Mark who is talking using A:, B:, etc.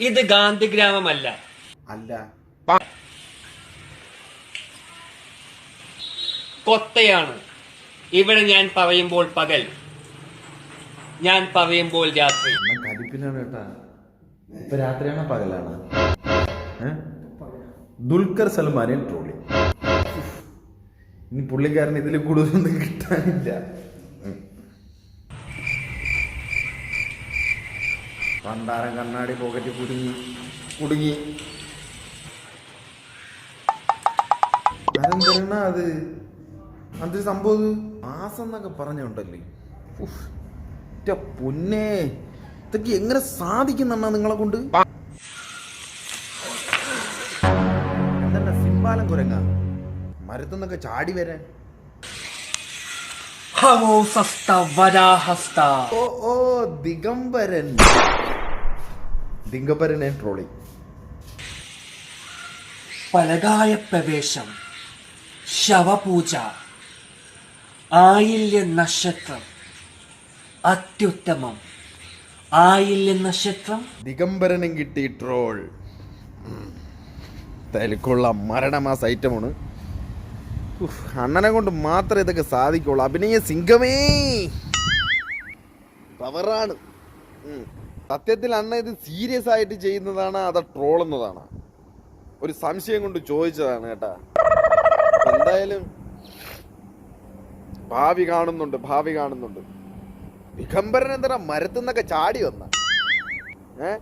A: ഇത് ഗാന്ധിഗ്രാമമല്ല
B: അല്ല.
A: കൊത്തയാണ്. ഇവിടെ ഞാൻ പറയുമ്പോൾ പകൽ. ഞാൻ പറയുമ്പോൾ രാത്രി.
B: കലിപ്പിലാണ് കേട്ടാ. ഇപ്പൊ രാത്രിയാണോ പകലാണ്? ദുൽഖർ സൽമാനെ ട്രോളി. ഇനി പുള്ളിക്കാരൻ ഇതിൽ കൂടുതലൊന്നും കിട്ടാനില്ല. പണ്ടാരം കണ്ണാടി പോക്കറ്റ് കുടുങ്ങി. കുടുങ്ങി. അത്? അത് സംഭവം മാസം എന്നൊക്കെ പറഞ്ഞുണ്ടല്ലേ ഉഫ്. ന്റെ പൊന്നേ. ഇതൊക്കെ എങ്ങനെ സാധിക്കുന്നെണ്ണ നിങ്ങളെ കൊണ്ട്? എന്താ സിംബാലം കുരങ്ങ? മരത്തുനിന്നൊക്കെ ചാടി വരാൻ.
A: ഹമോ സസ്ത വരാഹസ്ത.
B: ഓ ഓ ദിഗംബരൻ. ദിഗംബരനെ ട്രോളി.
A: പലകായ പ്രവേശം ശവപൂജ ആയില്യ നക്ഷത്രം അത്യുത്തമം. ആയില്യ നക്ഷത്രം?
B: ദിഗംബരനും കിട്ടി ട്രോൾ. തലക്കുള്ള മരണമാസ ഐറ്റമാണ് അണ്ണനെ കൊണ്ട് മാത്രമേ ഇതൊക്കെ സാധിക്കുള്ളൂ. അഭിനയ സിംഗമേ. പവറാണ്. സത്യത്തിൽ അണ്ണ ഇത് സീരിയസ് ആയിട്ട് ചെയ്യുന്നതാണ് അതോ ട്രോളുന്നതാണ് ഒരു സംശയം കൊണ്ട് ചോദിച്ചതാണ് കേട്ടാ. എന്തായാലും ഭാവി കാണുന്നുണ്ട് ഭാവി കാണുന്നുണ്ട്. ദിഗംബരൻ എന്താ മരത്തുനിന്നൊക്കെ ചാടി വന്ന? ഏ?